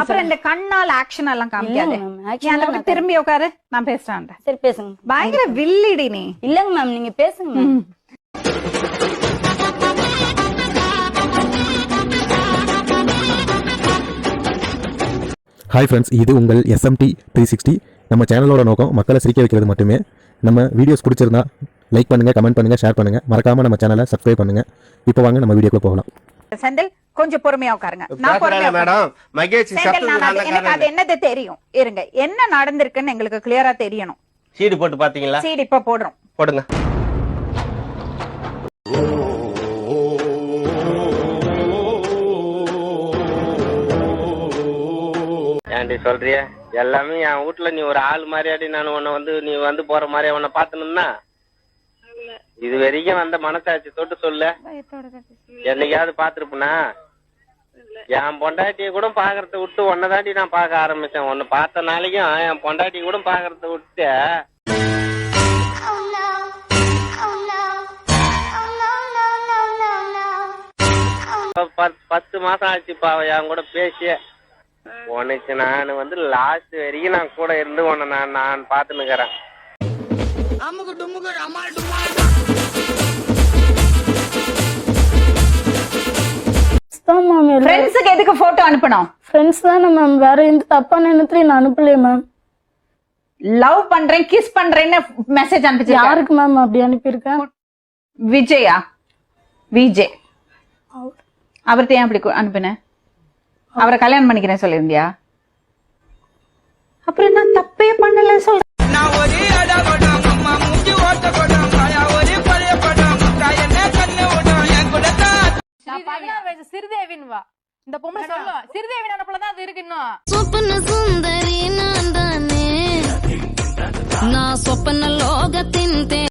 அப்புறம் இந்த கண்ணால் ஆக்ஷன் எல்லாம் காமிக்காது. நீ திரும்பி உட்காரு நான் பேசுறேன் சரி பேசுங்க. பயங்கர வில்லிடி நீ. இல்லங்க மேம் நீங்க பேசுங்க ஹாய் ஃப்ரெண்ட்ஸ் இது உங்கள் எஸ்எம்டி த்ரீ சிக்ஸ்டி நம்ம சேனலோட நோக்கம் மக்களை சிரிக்க வைக்கிறது மட்டுமே. நம்ம வீடியோஸ் பிடிச்சிருந்தா லைக் பண்ணுங்க கமெண்ட் பண்ணுங்க ஷேர் பண்ணுங்க. மறக்காம நம்ம சேனலை சப்ஸ்கிரைப் பண்ணுங்க. இப்போ வாங்க நம்ம வீடியோக்குள்ள போகலாம். செந்தில் கொஞ்சம் பொறுமையா உட்காருங்க. நான் பொறுமையா எனக்கு அது என்னது தெரியும்? இருங்க. என்ன நடந்திருக்குன்னு எங்களுக்கு கிளியரா தெரியணும். சீடு போட்டு பாத்தீங்களா? சீட் இப்ப போடுறோம். போடுங்க. ஏன்டி சொல்றிய? எல்லாமே என் வீட்டுல நீ ஒரு ஆள் மாதிரியாடி நான் உன்னை வந்து நீ வந்து போற மாதிரி உன்னை பாத்தணும்னா இது வரைக்கும் வந்த மனசாட்சி தொட்டு சொல்லு. என்னைக்காவது பாத்துருப்பனா என் பொண்டாட்டிய கூட பாக்குறத விட்டு உன்னதாண்டி நான் பார்க்க ஆரம்பிச்சேன். உன்னை பார்த்த நாளைக்கும் என் பொண்டாட்டி கூட பாக்குறத விட்டு. பத்து மாசம் ஆச்சுப்பா என் கூட பேசி உனக்கு நான் வந்து லாஸ்ட் வரைக்கும் நான் கூட இருந்து உன்னை நான் நான் பாத்துனுக்கிறேன் தான் ஃப்ரெண்ட்ஸுக்கு எதுக்கு போட்டோ அனுப்பணும்? ஃப்ரெண்ட்ஸ் தானே மேம் வேற எந்த தப்பான எண்ணத்துலயும் நான் அனுப்பலையே மேம் லவ் பண்றேன் கிஸ் பண்றேன்னு மெசேஜ் அனுப்பிச்சு யாருக்கு மேம் அப்படி அனுப்பியிருக்கேன் விஜயா? விஜய் அவர்கிட்ட ஏன் அப்படி கு- அனுப்புன? அவரை கல்யாணம் பண்ணிக்கிறேன் சொல்லியிருந்தியா? அப்புறம் என்ன? சிறுதேவின் வா இந்த பொம்பளை சொல்லும் சிறுதேவி நினப்புல தான் அது இருக்கு இன்னும். சுந்தரி